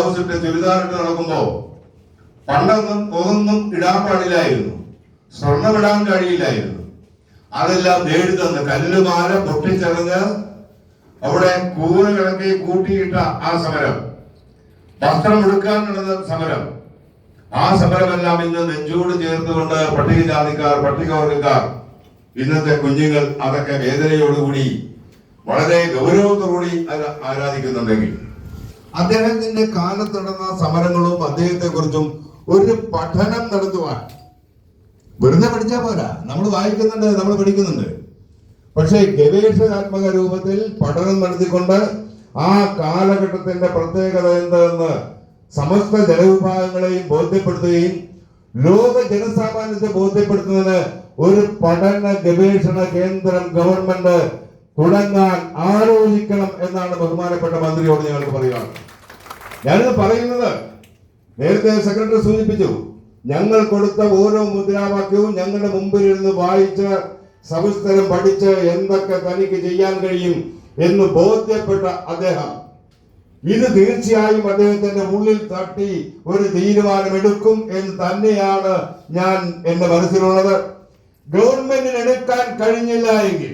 Blouse ചുരിദാറിട്ട് നടക്കുമ്പോൾ പണ്ടൊന്നും ഒന്നും ഇടാൻ പാടില്ലായിരുന്നു. സ്വർണം ഇടാൻ കഴിയില്ലായിരുന്നു. അതെല്ലാം നേടി തന്ന് കല്ലുമാല പൊട്ടിച്ചെറിഞ്ഞ് അവിടെ കൂറ് കിടക്കി കൂട്ടിയിട്ട ആ സമരം. വസ്ത്രം എടുക്കാൻ നടന്ന സമരം. ആ സമരമെല്ലാം ഇന്ന് നെഞ്ചോട് ചേർത്തുകൊണ്ട് പട്ടികജാതിക്കാർ പട്ടികവർഗക്കാർ ഇന്നത്തെ കുഞ്ഞുങ്ങൾ അതൊക്കെ വേദനയോടുകൂടി വളരെ ഗൗരവത്തോടുകൂടി ആരാ- ആരാധിക്കുന്നുണ്ടെങ്കിൽ അദ്ദേഹത്തിന്റെ കാലത്ത് നടന്ന സമരങ്ങളും അദ്ദേഹത്തെ കുറിച്ചും ഒരു പഠനം നടത്തുവാൻ. വെറുതെ പഠിച്ചാൽ പോരാ. നമ്മൾ വായിക്കുന്നുണ്ട് നമ്മൾ പഠിക്കുന്നുണ്ട്. പക്ഷേ ഗവേഷണാത്മക രൂപത്തിൽ പഠനം നടത്തിക്കൊണ്ട് ആ കാലഘട്ടത്തിന്റെ പ്രത്യേകത എന്തെന്ന് സമസ്ത ജനവിഭാഗങ്ങളെയും ബോധ്യപ്പെടുത്തുകയും ലോക ജനസാമാന്യത്തെ ബോധ്യപ്പെടുത്തുന്നതിന് ഒരു പഠന ഗവേഷണ കേന്ദ്രം ഗവൺമെന്റ് തുടങ്ങാൻ ആലോചിക്കണം എന്നാണ് ബഹുമാനപ്പെട്ട മന്ത്രിയോട് ഞങ്ങൾക്ക് പറയുക ഞാനിത് പറയുന്നത് നേരത്തെ സെക്രട്ടറി സൂചിപ്പിച്ചു ഞങ്ങൾ കൊടുത്ത ഓരോ മുദ്രാവാക്യവും ഞങ്ങളുടെ മുമ്പിൽ ഇരുന്ന് വായിച്ച് സവിസ്തരം പഠിച്ച് എന്തൊക്കെ തനിക്ക് ചെയ്യാൻ കഴിയും എന്ന് ബോധ്യപ്പെട്ട അദ്ദേഹം. ഇത് തീർച്ചയായും അദ്ദേഹത്തിന്റെ ഉള്ളിൽ തട്ടി ഒരു തീരുമാനമെടുക്കും എന്ന് തന്നെയാണ് ഞാൻ എന്റെ മനസ്സിലുള്ളത്. ഗവൺമെന്റിന് എടുക്കാൻ കഴിഞ്ഞില്ല എങ്കിൽ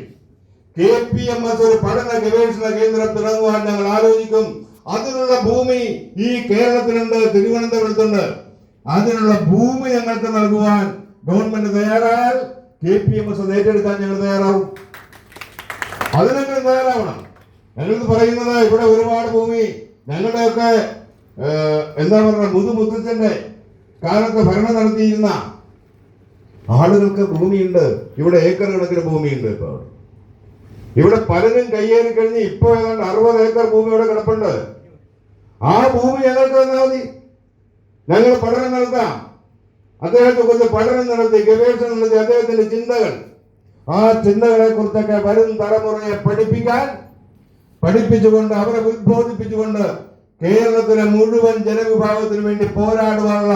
കെ പി എം എസ് ഒരു പഠന ഗവേഷണ കേന്ദ്രം തുടങ്ങുവാൻ ഞങ്ങൾ ആലോചിക്കും. അതിനുള്ള ഭൂമി ഈ കേരളത്തിലുണ്ട് തിരുവനന്തപുരത്തുണ്ട്. അതിനുള്ള ഭൂമി ഞങ്ങൾക്ക് നൽകുവാൻ ഗവൺമെന്റ് തയ്യാറായാൽ കെ പി എം എസ് ഏറ്റെടുക്കാൻ ഞങ്ങൾ തയ്യാറാവും. അതിനൊക്കെ തയ്യാറാവണം. ഞങ്ങൾ പറയുന്നത് ഇവിടെ ഒരുപാട് ഭൂമി. ഞങ്ങളുടെയൊക്കെ എന്താ പറയുക മുതുമുത്തച്ഛന്റെ കാലത്ത് ഭരണം നടത്തിയിരുന്ന ആളുകൾക്ക് ഭൂമിയുണ്ട്. ഇവിടെ ഏക്കർ കണക്കിന് ഭൂമിയുണ്ട് ഇപ്പൊ ഇവിടെ പലരും കയ്യേറി കഴിഞ്ഞ് ഇപ്പൊ ഏതാണ്ട് അറുപത് ഏക്കർ ഭൂമി ഇവിടെ കിടപ്പുണ്ട്. ആ ഭൂമി ഞങ്ങൾക്ക് തന്നാൽ മതി. ഞങ്ങൾ പഠനം നടത്താം. അദ്ദേഹത്തെ കുറിച്ച് പഠനം നടത്തി ഗവേഷണം നടത്തി അദ്ദേഹത്തിന്റെ ചിന്തകൾ. ആ ചിന്തകളെ കുറിച്ചൊക്കെ വരും തലമുറയെ പഠിപ്പിക്കാൻ പഠിപ്പിച്ചുകൊണ്ട് അവരെ ഉദ്ബോധിപ്പിച്ചുകൊണ്ട് കേരളത്തിലെ മുഴുവൻ ജനവിഭാഗത്തിനു വേണ്ടി പോരാടുവാനുള്ള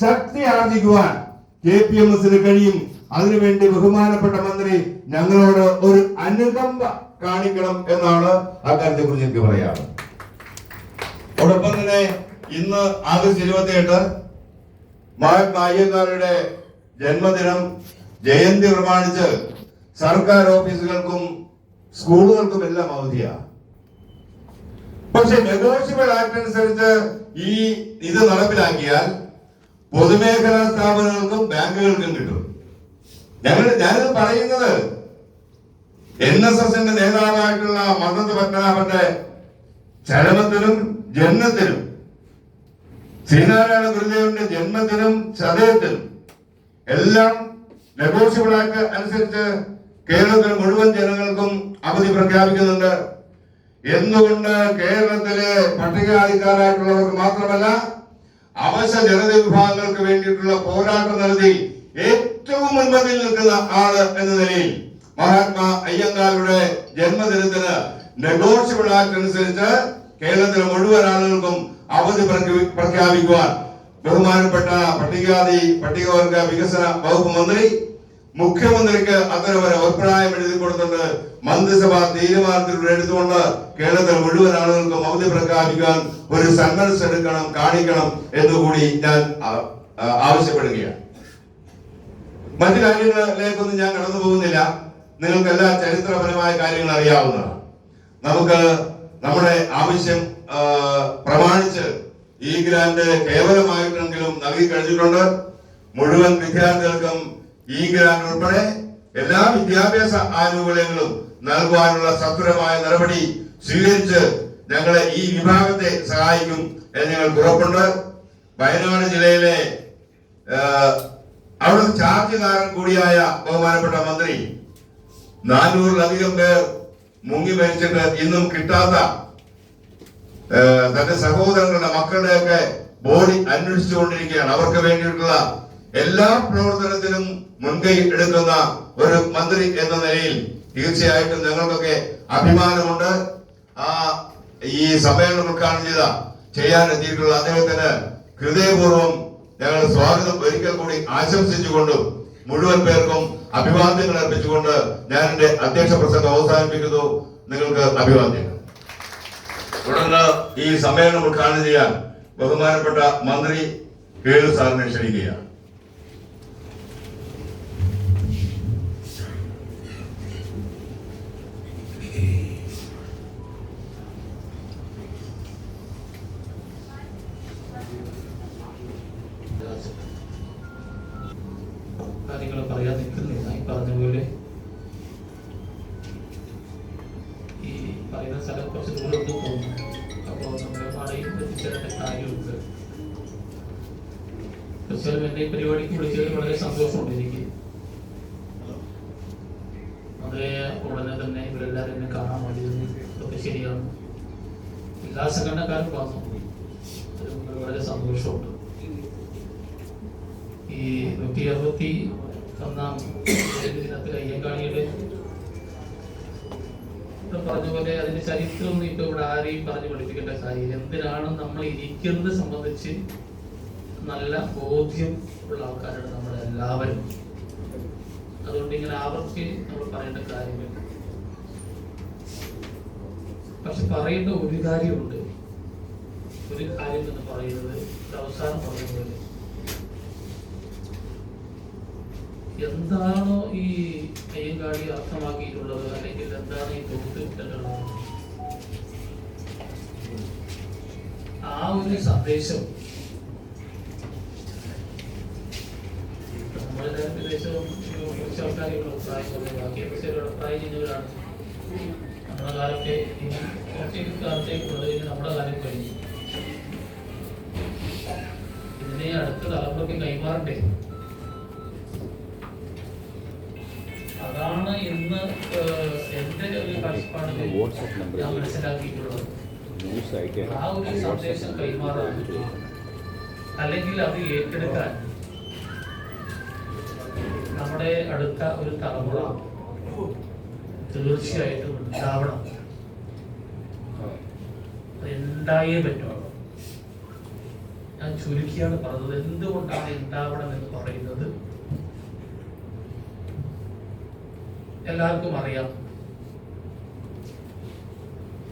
ശക്തി ആർജിക്കുവാൻ കെ പി എം എസിന് കഴിയും. അതിനുവേണ്ടി ബഹുമാനപ്പെട്ട മന്ത്രി ഞങ്ങളോട് ഒരു അനുകമ്പ കാണിക്കണം എന്നാണ് അക്കാര്യത്തെ കുറിച്ച് എനിക്ക് പറയാറ് അതോടൊപ്പം തന്നെ ഇന്ന് ആഗസ്റ്റ് ഇരുപത്തി എട്ട് മഹാത്മാ അയ്യങ്കാരുടെ ജന്മദിനം ജയന്തി പ്രമാണിച്ച് സർക്കാർ ഓഫീസുകൾക്കും സ്കൂളുകൾക്കും എല്ലാം അവധിയാണ് പക്ഷെ നെഗോഷ്യബിൾ ആക്ട് അനുസരിച്ച് ഈ ഇത് നടപ്പിലാക്കിയാൽ പൊതുമേഖലാ സ്ഥാപനങ്ങൾക്കും ബാങ്കുകൾക്കും കിട്ടും. ഞങ്ങൾ ഞാനിത് പറയുന്നത് എൻ എസ് എസിന്റെ നേതാവായിട്ടുള്ള മന്നത്ത് പത്മനാഭന്റെ ചരമത്തിലും ജന്മത്തിലും ശ്രീനാരായണ ഗുരുദേവന്റെ ജന്മത്തിനും ചതയത്തിനും എല്ലാം നെഗോഷ്യബിൾ ആക്ട് അനുസരിച്ച് കേരളത്തിലെ മുഴുവൻ ജനങ്ങൾക്കും അവധി പ്രഖ്യാപിക്കുന്നുണ്ട്. എന്തുകൊണ്ട് കേരളത്തിലെ പട്ടികജാതിക്കാരായിട്ടുള്ളവർക്ക് മാത്രമല്ല അവശ ജനത വിഭാഗങ്ങൾക്ക് വേണ്ടിയിട്ടുള്ള പോരാട്ടം നടത്തി ഏറ്റവും മുൻപന്തിൽ നിൽക്കുന്ന ആൾ എന്ന നിലയിൽ മഹാത്മാ അയ്യങ്കാരുടെ ജന്മദിനത്തിന് നെഗോഷ്യബിൾ ആക്ട് അനുസരിച്ച് കേരളത്തിലെ മുഴുവൻ ആളുകൾക്കും അവധി പ്രഖ്യാ- പ്രഖ്യാപിക്കുവാൻ ബഹുമാനപ്പെട്ട പട്ടികജാതി പട്ടികവർഗ വികസന വകുപ്പ് മന്ത്രി മുഖ്യമന്ത്രിക്ക് അത്തരം ഒരു അഭിപ്രായം എഴുതി കൊടുത്തിട്ട് മന്ത്രിസഭ തീരുമാനത്തിലൂടെ എടുത്തുകൊണ്ട് കേരളത്തിൽ മുഴുവൻ ആളുകൾക്കും അവധി പ്രഖ്യാപിക്കാൻ ഒരു സന്മനസ് എടുക്കണം കാണിക്കണം എന്നുകൂടി ഞാൻ ആവശ്യപ്പെടുകയാണ്. മറ്റു കാര്യങ്ങളിലേക്കൊന്നും ഞാൻ കടന്നു പോകുന്നില്ല. നിങ്ങൾക്ക് എല്ലാ ചരിത്രപരമായ കാര്യങ്ങൾ അറിയാവുന്നതാണ്. നമുക്ക് നമ്മുടെ ആവശ്യം പ്രമാണിച്ച് ഈ ഗ്രാന്റ് കേവലമായിട്ടെങ്കിലും നൽകി കഴിഞ്ഞിട്ടുണ്ട്. മുഴുവൻ വിദ്യാർത്ഥികൾക്കും ഈ ഗ്രാന്റ് ഉൾപ്പെടെ എല്ലാ വിദ്യാഭ്യാസ ആനുകൂല്യങ്ങളും നൽകുവാനുള്ള സത്വരമായ നടപടി സ്വീകരിച്ച് ഞങ്ങളെ ഈ വിഭാഗത്തെ സഹായിക്കും എന്ന് ഞങ്ങൾക്ക് ഉറപ്പുണ്ട്. വയനാട് ജില്ലയിലെ അവിടുത്തെ ചാർജുകാരൻ കൂടിയായ ബഹുമാനപ്പെട്ട മന്ത്രി നാനൂറിലധികം പേർ മുങ്ങി മരിച്ചിട്ട് ഇന്നും കിട്ടാത്ത തന്റെ സഹോദരങ്ങളുടെ മക്കളുടെയൊക്കെ ബോഡി അന്വേഷിച്ചുകൊണ്ടിരിക്കുകയാണ്. അവർക്ക് വേണ്ടിയിട്ടുള്ള എല്ലാ പ്രവർത്തനത്തിനും മുൻകൈ എടുക്കുന്ന ഒരു മന്ത്രി എന്ന നിലയിൽ തീർച്ചയായിട്ടും ഞങ്ങൾക്കൊക്കെ അഭിമാനമുണ്ട്. ആ ഈ സമ്മേളനം ഉദ്ഘാടനം ചെയ്ത ചെയ്യാനെത്തിയിട്ടുള്ള അദ്ദേഹത്തിന് ഹൃദയപൂർവം ഞങ്ങൾ സ്വാഗതം ഒരിക്കൽ കൂടി ആശംസിച്ചുകൊണ്ടും മുഴുവൻ പേർക്കും അഭിവാദ്യങ്ങൾ അർപ്പിച്ചുകൊണ്ട് ഞാൻ എന്റെ അധ്യക്ഷ പ്രസംഗം അവസാനിപ്പിക്കുന്നു. നിങ്ങൾക്ക് അഭിവാദ്യങ്ങൾ. തുടർന്ന് ഈ സമ്മേളനം ഉദ്ഘാടനം ചെയ്യാൻ ബഹുമാനപ്പെട്ട മന്ത്രി കേളു സാറിനെ ക്ഷണിക്കുകയാണ്. എന്നെ ഈ പരിപാടിക്ക് വിളിച്ചതിൽ വളരെ സന്തോഷമുണ്ട് എനിക്ക് അതേ ഉടനെ തന്നെ ഇവരെല്ലാവരും എന്നെ കാണാൻ വേണ്ടി ഒക്കെ ശരിയാണ്. എല്ലാ സംഘടനക്കാരും അതിൽ വളരെ സന്തോഷമുണ്ട്. ഈ നൂറ്റി അറുപത്തി ഒന്നാം ദിനത്തിൽ അയ്യങ്കാളിയുടെ പറഞ്ഞ പോലെ അതിന്റെ ചരിത്രം ഇപ്പൊ ഇവിടെ ആരെയും പറഞ്ഞു പഠിപ്പിക്കേണ്ട കാര്യം എന്തിനാണ് നമ്മൾ ഇരിക്കുന്നത് സംബന്ധിച്ച് നല്ല ബോധ്യം ഉള്ള ആൾക്കാരാണ് നമ്മൾ എല്ലാവരും. അതുകൊണ്ട് ഇങ്ങനെ ആവർത്തി നമ്മൾ പറയേണ്ട കാര്യമില്ല. പക്ഷെ പറയേണ്ട ഒരു കാര്യമുണ്ട്. ഒരു കാര്യം എന്ന് പറയുന്നത് അവസാനം പറയുന്നത് എന്താണോ ഈ അയ്യങ്കാളി അർത്ഥമാക്കിയിട്ടുള്ളത് അല്ലെങ്കിൽ എന്താണ് ഈ തൊട്ടുവിട്ടുള്ളത് ആ ഒരു സന്ദേശം നമ്മളെല്ലാവരും ഏകദേശം കുറച്ച് ആൾക്കാർ ചെയ്യുന്നവരാണ് നമ്മുടെ കാലത്തെ ഇനി കുറച്ച് കാലത്തേക്ക് ഉള്ളത് കഴിഞ്ഞ് നമ്മുടെ കാലം കഴിഞ്ഞു ഇതിനെ അടുത്ത തലമുറയ്ക്ക് കൈമാറണ്ടേ അതാണ് ഇന്ന് എന്റെ ഒരു കാഴ്ചപ്പാടിൽ ഞാൻ മനസ്സിലാക്കിയിട്ടുള്ളത് ആ ഒരു സന്ദേശം കൈമാറാൻ അല്ലെങ്കിൽ അത് ഏറ്റെടുക്കാൻ നമ്മുടെ അടുത്ത ഒരു തലമുറ തീർച്ചയായിട്ടും ഉണ്ടാവണം. എന്തായേ പറ്റുള്ളൂ. ഞാൻ ചുരുക്കിയാണ് പറഞ്ഞത്. എന്തുകൊണ്ടാണ് ഉണ്ടാവണം എന്ന് പറയുന്നത്? എല്ലാവർക്കും അറിയാം.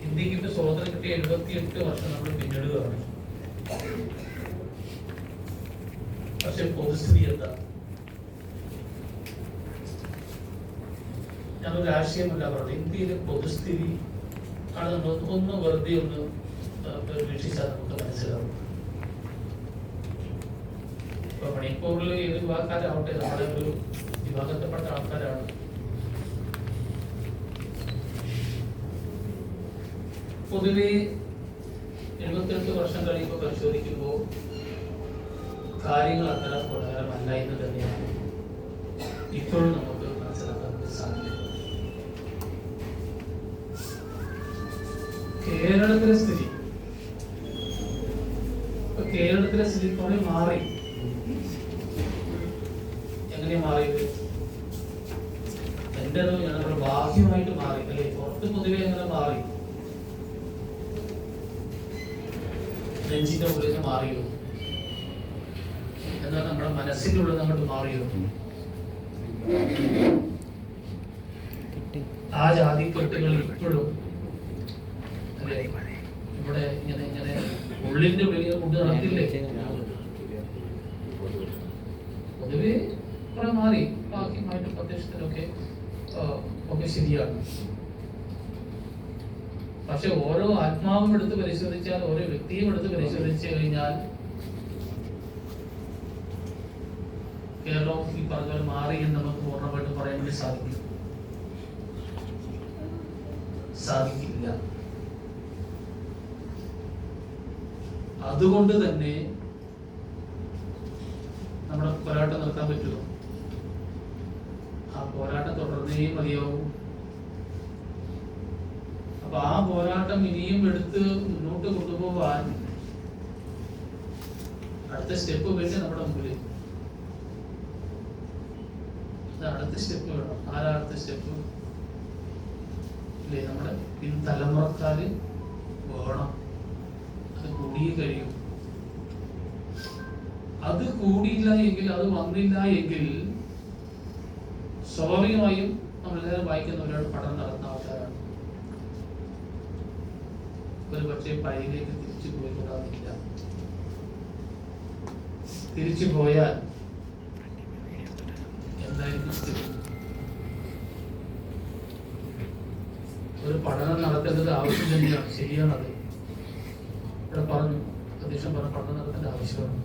ഇന്ത്യയ്ക്ക് ഇപ്പൊ സ്വാതന്ത്ര്യം കിട്ടിയ എഴുപത്തിയെട്ട് വർഷം നമ്മൾ പിന്നിടുകയാണ്. പക്ഷെ പൊതുസ്ഥിതി എന്താ? ഞാനൊരു ആശയമല്ല പറഞ്ഞത്. ഇന്ത്യയിലെ പൊതുസ്ഥിതി ആണ് നമ്മൾ ഒന്ന് വെറുതെ ഒന്ന് വീക്ഷിച്ചാൽ നമുക്ക് മനസ്സിലാവും. ഇപ്പൊ മണിപ്പൂരിൽ ഏത് വിഭാഗക്കാരാവട്ടെ നമ്മുടെ ഒരു വിഭാഗത്തിൽപ്പെട്ട ആൾക്കാരാണ്. പൊതുവെ എഴുപത്തിരണ്ട് വർഷം കഴിയുമ്പോൾ പരിശോധിക്കുമ്പോൾ കാര്യങ്ങൾ അത്ര ഗുണകരമല്ല എന്ന് തന്നെയാണ് ഇപ്പോഴും കേരളത്തിലെ കുറെ മാറി. എങ്ങനെയാ മാറിയത്? എന്റെ ഞങ്ങളുടെ ബാഹ്യമായിട്ട് മാറി. അല്ലെ? പുറത്ത് പൊതുവെ എങ്ങനെ മാറി. നെഞ്ചിന്റെ ഉള്ളിൽ മാറിയോ? എന്നാൽ നമ്മുടെ മനസ്സിലുള്ളത് അങ്ങോട്ട് മാറിയോ? ആ ജാതി കെട്ടുകൾ ഇപ്പോഴും? ഇവിടെ ഇങ്ങനെ ഇങ്ങനെ ഉള്ളിന്റെ വലിയ കൊണ്ട് നടക്കില്ലേ? പൊതുവെ കുറെ മാറി ബാക്കിയുമായിട്ട് പ്രത്യക്ഷത്തിലൊക്കെ ഒക്കെ ശരിയാണ് പക്ഷെ ഓരോ ആത്മാവും എടുത്ത് പരിശോധിച്ചാൽ ഓരോ വ്യക്തിയും എടുത്ത് പരിശോധിച്ചു കഴിഞ്ഞാൽ കേരളം ഈ പറഞ്ഞ മാറി എന്ന് നമുക്ക് പൂർണമായിട്ട് പറയാൻ വേണ്ടി സാധിക്കും. സാധിക്കില്ല അതുകൊണ്ട് തന്നെ നമ്മുടെ പോരാട്ടം നിർത്താൻ പറ്റുമോ? ആ പോരാട്ടം തുടർന്നേ മതിയാവും. അപ്പൊ ആ പോരാട്ടം ഇനിയും എടുത്ത് മുന്നോട്ട് കൊണ്ടുപോകാൻ അടുത്ത സ്റ്റെപ്പ് വേണ്ടി നമ്മുടെ മുമ്പിൽ അടുത്ത സ്റ്റെപ്പ് വേണം. ആരാ അടുത്ത സ്റ്റെപ്പ്? ഇല്ലേ നമ്മുടെ പിൻതലമുറക്കാര് വേണം. കൂടിയേ കഴിയൂ. അത് കൂടിയില്ല എങ്കിൽ അത് വന്നില്ല എങ്കിൽ സ്വാഭാവികമായും നമ്മളെല്ലാവരും വായിക്കുന്നവരാണ് പഠനം നടത്തുന്ന ആൾക്കാരാണ്. ഒരു പക്ഷേ പഴയിലേക്ക് തിരിച്ചു പോയിക്കൊള്ളാതില്ല തിരിച്ചു പോയാൽ എന്തായിരിക്കും ഒരു പഠനം നടത്തേണ്ടത് ആവശ്യം തന്നെയാണ്. ശരിയാണത്. ഇവിടെ പറഞ്ഞു അധ്യക്ഷൻ പറഞ്ഞ പഠനം നടത്തേണ്ട ആവശ്യമാണ്.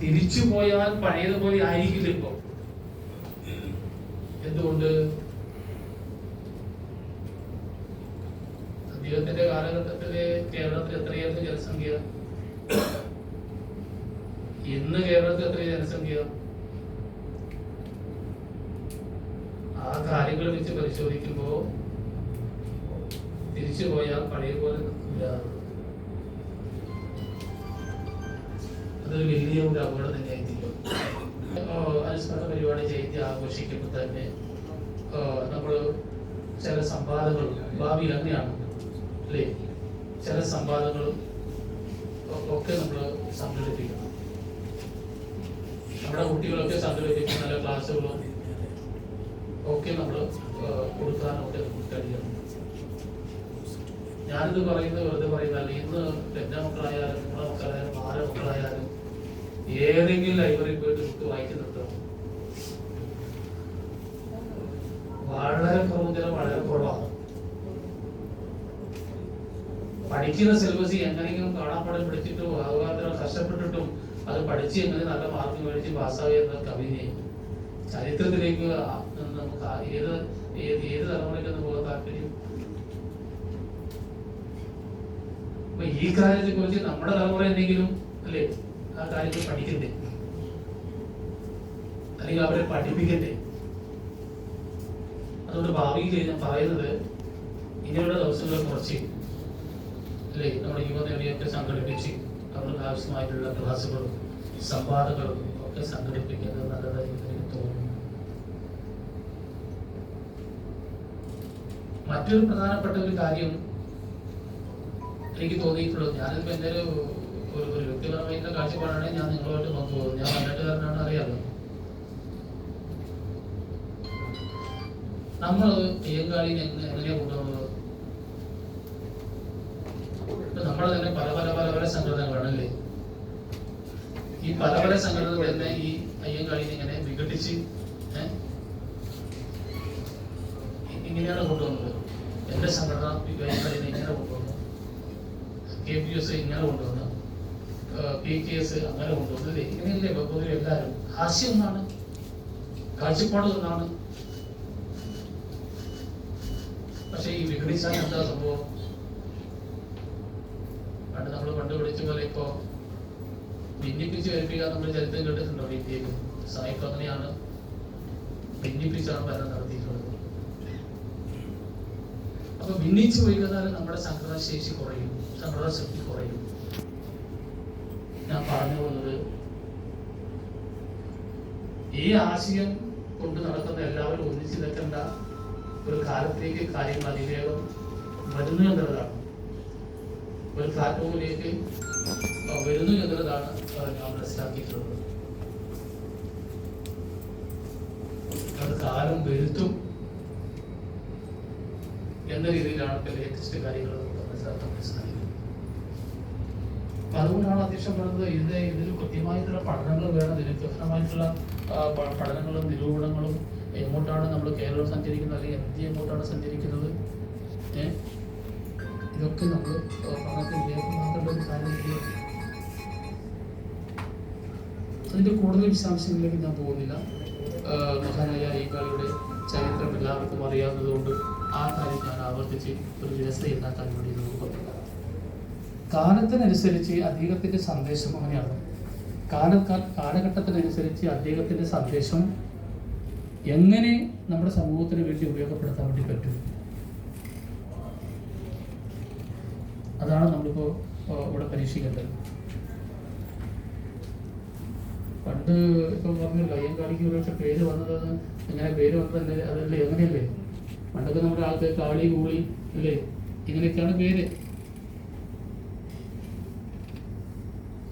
തിരിച്ചു പോയാൽ പഴയതുപോലെ ആയിരിക്കില്ല ഇപ്പൊ എന്തുകൊണ്ട്? അദ്ദേഹത്തിന്റെ കാലഘട്ടത്തിൽ കേരളത്തിൽ എത്രയായിരുന്നു ജനസംഖ്യ? ഇന്ന് കേരളത്തിൽ എത്ര ജനസംഖ്യ? ആ കാര്യങ്ങൾ വെച്ച് പരിശോധിക്കുമ്പോ തിരിച്ചു പോയാൽ പഴയ പോലെ നിൽക്കില്ല അതൊരു വലിയ ഒരു അപകടം തന്നെയായി തീരും അനുസ്മരണ പരിപാടി ചെയ്ത് ആഘോഷിക്കുമ്പോൾ തന്നെ നമ്മൾ ചില സംവാദങ്ങളും ഭാവിയിൽ അങ്ങനെയാണ് അല്ലേ? ചില സംവാദങ്ങളും ഒക്കെ നമ്മൾ സംഘടിപ്പിക്കണം. നമ്മുടെ കുട്ടികളൊക്കെ സംഘടിപ്പിക്കുന്ന നല്ല ക്ലാസ്സുകളും ഒക്കെ നമ്മൾ കൊടുക്കാനൊക്കെ നമുക്ക് കഴിയണം. ഞാനിത് പറയുന്നത് വെറുതെ പറയുന്നതല്ല ഇന്ന് എന്റെ മക്കളായാലും നമ്മുടെ മക്കളായാലും ആരുടെ മക്കളായാലും ഏതെങ്കിലും ലൈബ്രറി പോയിട്ട് ബുക്ക് വായിച്ചു നിർത്തണം. വളരെ കുറവ് ചില വളരെ കുറവാണ്. പഠിക്കുന്ന സിലബസ് എങ്ങനെയെങ്കിലും കാണാപ്പാടം പഠിച്ചിട്ടും അതുപോലെ കഷ്ടപ്പെട്ടിട്ടും അത് പഠിച്ച് എങ്ങനെ നല്ല മാർക്ക് മേടിച്ച് പാസ്സാവുക എന്ന കവിതയെ ചരിത്രത്തിലേക്ക് നമുക്ക് ഏത് ഏത് ഏത് തലമുറയ്ക്ക് പോകാൻ താല്പര്യം അപ്പൊ ഈ കാര്യത്തെ കുറിച്ച് നമ്മുടെ തലമുറ എന്തെങ്കിലും അല്ലേ? ആ കാര്യത്തിൽ പഠിക്കണ്ടേ? അല്ലെങ്കിൽ അവരെ പഠിപ്പിക്കണ്ടേ? അതുകൊണ്ട് ഭാവിയിൽ ഞാൻ പറയുന്നത് ഇങ്ങനെയുള്ള ദിവസങ്ങൾ കുറച്ച് അല്ലേ? നമ്മുടെ യുവതയൊക്കെ സംഘടിപ്പിച്ച് അവർക്ക് ആവശ്യമായിട്ടുള്ള ക്ലാസ്സുകളും സംവാദങ്ങളും ഒക്കെ സംഘടിപ്പിക്കുന്നത് നല്ലതായി എനിക്ക് തോന്നുന്നു. മറ്റൊരു പ്രധാനപ്പെട്ട ഒരു കാര്യം എനിക്ക് തോന്നിയിട്ടുള്ളത്. ഞാനിപ്പോ എന്റെ ഒരു ഒരു വ്യക്തിപരമായിട്ടുള്ള ഞാൻ നിങ്ങളുമായിട്ട് നോക്കുപോകും ഞാൻ വന്നിട്ടുകാരനാണ് അറിയാമല്ലോ. നമ്മൾ അയ്യങ്കാളിനെ എങ്ങനെ എങ്ങനെയാ കൊണ്ടുപോകുന്നത് നമ്മൾ തന്നെ പല പല പല പല സംഘടനകളാണല്ലേ ഈ പല പല സംഘടനകൾ തന്നെ ഈ അയ്യങ്കാളിനെ ഇങ്ങനെ വിഘടിച്ച് ഏ? ഇ- ഇങ്ങനെയാണ് കൊണ്ടുവന്നത് എന്റെ സംഘടന ഈ അയ്യങ്കാളിനെ ഇങ്ങനെ കൊണ്ടുവന്നു കെ പി എസ് ഇങ്ങനെ കൊണ്ടുവന്നു എസ് അങ്ങനെ കൊണ്ടുവന്നത് ഇങ്ങനെയല്ലേ? വെക്കുന്നത് എല്ലാവരും ഹാസ്യം എന്നാണ് കാഴ്ചപ്പാട് എന്നാണ് പക്ഷെ ഈ വിഘടിച്ചാൽ എന്താ സംഭവം? പണ്ട് നമ്മൾ പണ്ട് വിളിച്ച പോലെ ഇപ്പോ ഭിന്നിപ്പിച്ച് വരുപ്പിക്കുക നമ്മൾ ചരിത്രം കേട്ടിട്ടുണ്ടോ ഇന്ത്യയിൽ സായിപ്പ് അങ്ങനെയാണ് ഭിന്നിപ്പിച്ചാണ് ഭരണം നടത്തിയിട്ടുള്ളത്. അപ്പൊ ഭിന്നിച്ചു പോയി കഴിഞ്ഞാൽ നമ്മുടെ സംഘടന ശേഷി കുറയും സംഘടന ശക്തി ഞാൻ പറഞ്ഞു പോകുന്നത്. ഈ ആശയം കൊണ്ട് നടക്കുന്ന എല്ലാവരും ഒന്നിച്ചു നിൽക്കേണ്ട ഒരു കാലത്തേക്ക് കാര്യങ്ങൾ അതിവേഗം വരുന്നു എന്നുള്ളതാണ്. ഒരു പ്ലാറ്റ്ഫോമിലേക്ക് വരുന്നു എന്നുള്ളതാണ് ഞാൻ മനസ്സിലാക്കിയിട്ടുള്ളത്. അത് കാലം വരുത്തും എന്ന രീതിയിലാണ് ലേറ്റസ്റ്റ് കാര്യങ്ങൾ നമുക്ക് മനസ്സിലാക്കാൻ സാധിക്കുന്നത് അപ്പൊ അതുകൊണ്ടാണ് അധ്യക്ഷൻ പറഞ്ഞത് ഇത് ഇതിൽ കൃത്യമായിട്ടുള്ള പഠനങ്ങൾ വേണം ഇതിന് കൃത്യമായിട്ടുള്ള പഠനങ്ങളും നിരൂപണങ്ങളും എങ്ങോട്ടാണ് നമ്മൾ കേരളം സഞ്ചരിക്കുന്നത് അല്ലെങ്കിൽ ഇന്ത്യ എങ്ങോട്ടാണ് സഞ്ചരിക്കുന്നത്? ഇതൊക്കെ നമ്മൾ പഠനത്തിൽ. അതിന്റെ കൂടുതൽ വിശദാംശങ്ങളിലേക്ക് ഞാൻ പോകുന്നില്ല മഹാനായ ഈ കളിയുടെ ചരിത്രം എല്ലാവർക്കും അറിയാവുന്നതുകൊണ്ട് ആ കാര്യം ഞാൻ ആവർത്തിച്ച് ഒരു വ്യവസ്ഥ ഉണ്ടാക്കാൻ വേണ്ടി നോക്കുന്നു കാലത്തിനനുസരിച്ച് അദ്ദേഹത്തിന്റെ സന്ദേശം അങ്ങനെയാണ്. കാല കാലഘട്ടത്തിനനുസരിച്ച് അദ്ദേഹത്തിന്റെ സന്ദേശം എങ്ങനെ നമ്മുടെ സമൂഹത്തിന് വേണ്ടി ഉപയോഗപ്പെടുത്താൻ വേണ്ടി പറ്റും? അതാണ് നമ്മളിപ്പോൾ ഇവിടെ പരീക്ഷിക്കേണ്ടത്. പണ്ട് ഇപ്പൊ പറഞ്ഞല്ലോ അയ്യങ്കാളിക്ക് ഒരുപക്ഷെ പേര് വന്നത് എങ്ങനെ പേര് വന്നത് അതല്ലേ എങ്ങനെയല്ലേ പണ്ടൊക്കെ നമ്മുടെ ആൾക്കാർ കാളി കൂളി അല്ലേ? ഇങ്ങനെയൊക്കെയാണ് പേര്.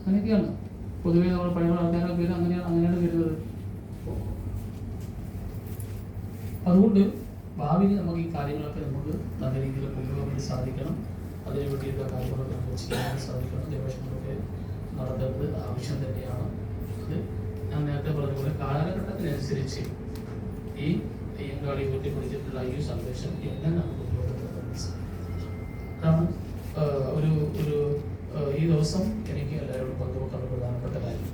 അങ്ങനെയൊക്കെയാണ്. പൊതുവെ നമ്മൾ പഴയ ആൾക്കാരുടെ പേര് അങ്ങനെയാണ് അങ്ങനെയാണ് വരുന്നത് അതുകൊണ്ട് ഭാവിയിൽ നമുക്ക് ഈ കാര്യങ്ങളൊക്കെ നമുക്ക് നല്ല രീതിയിൽ കൊണ്ടുപോകാൻ സാധിക്കണം. അതിനു വേണ്ടിയിട്ടുള്ള കാര്യങ്ങളൊക്കെ നമുക്ക് ചെയ്യാൻ സാധിക്കണം. ഗവേഷണങ്ങളൊക്കെ നടത്തേണ്ടത് ആവശ്യം തന്നെയാണ്. അത് ഞാൻ നേരത്തെ പറഞ്ഞതുപോലെ കാലഘട്ടത്തിനനുസരിച്ച് ഈ തെയ്യങ്കാളി പിടിച്ചിട്ടുള്ള ഈ സന്ദേശം എങ്ങനെ നമുക്ക് ഉപയോഗപ്പെടുത്താൻ സാധിക്കും. കാരണം ഒരു ഒരു ഈ ദിവസം എനിക്ക് എല്ലാവരോടും പങ്കുവെക്കുന്ന പ്രധാനപ്പെട്ട കാര്യം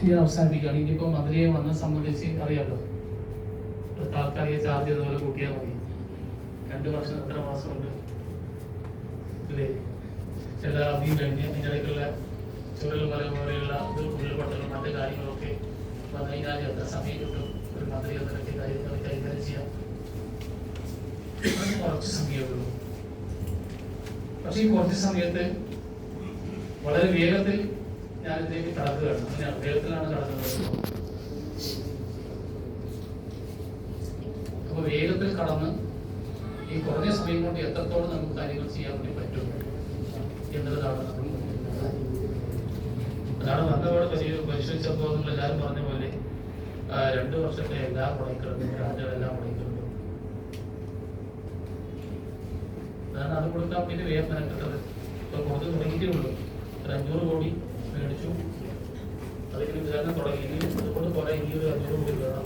ഇനി അവസാനിപ്പിക്കുകയാണ്. ഇനിയിപ്പോൾ മധുരയെ വന്നെ സംബന്ധിച്ച് അറിയാമല്ലോ താൽക്കാലിക ചാർജ് ചെയ്തതുപോലെ കൂട്ടിയാൽ മതി. രണ്ട് വർഷം എത്ര മാസമുണ്ട്? അല്ലേ ചില അവധിയും കഴിഞ്ഞ് അതിന്റെ ഇടയ്ക്കുള്ള ചുരുൾ മല പോലെയുള്ള ഇത് ഉരുൾപൊട്ടലും മറ്റു കാര്യങ്ങളൊക്കെ വന്നു കഴിഞ്ഞാൽ എത്ര സമയം കിട്ടും? ഒരു മന്ത്രി എന്നൊക്കെ കാര്യങ്ങൾ കൈകാര്യം ചെയ്യാം കുറച്ച് സമയമുള്ളൂ പക്ഷേ ഈ കുറച്ച് സമയത്ത് വളരെ വേഗത്തിൽ അപ്പൊ വേഗത്തിൽ കടന്ന് ഈ കുറഞ്ഞ സമയം കൊണ്ട് എത്രത്തോളം നമുക്ക് കാര്യങ്ങൾ ചെയ്യാൻ വേണ്ടി പറ്റും എന്നുള്ളതാണ്. അതാണ് പരി പരിശോധിച്ചപ്പോൾ നമ്മൾ എല്ലാവരും പറഞ്ഞ പോലെ രണ്ടു വർഷത്തെ എല്ലാ മുടക്കളും രാജ്യങ്ങളെല്ലാം മുടക്കുന്നുണ്ട് അതാണ് അത് കൊടുക്കാൻ പിന്നെ വേഗം മെനക്കെട്ടത്. ഇപ്പൊ കൊടുത്ത് തുടങ്ങിയിട്ടേ ഉള്ളൂ. ഒരു അഞ്ഞൂറ് കോടി മേടിച്ചു അതിങ്ങനെ വിതരണം തുടങ്ങി. ഇനി അതുകൊണ്ട് കുറെ ഇനി ഒരു അഞ്ഞൂറ് കൂടി വേണം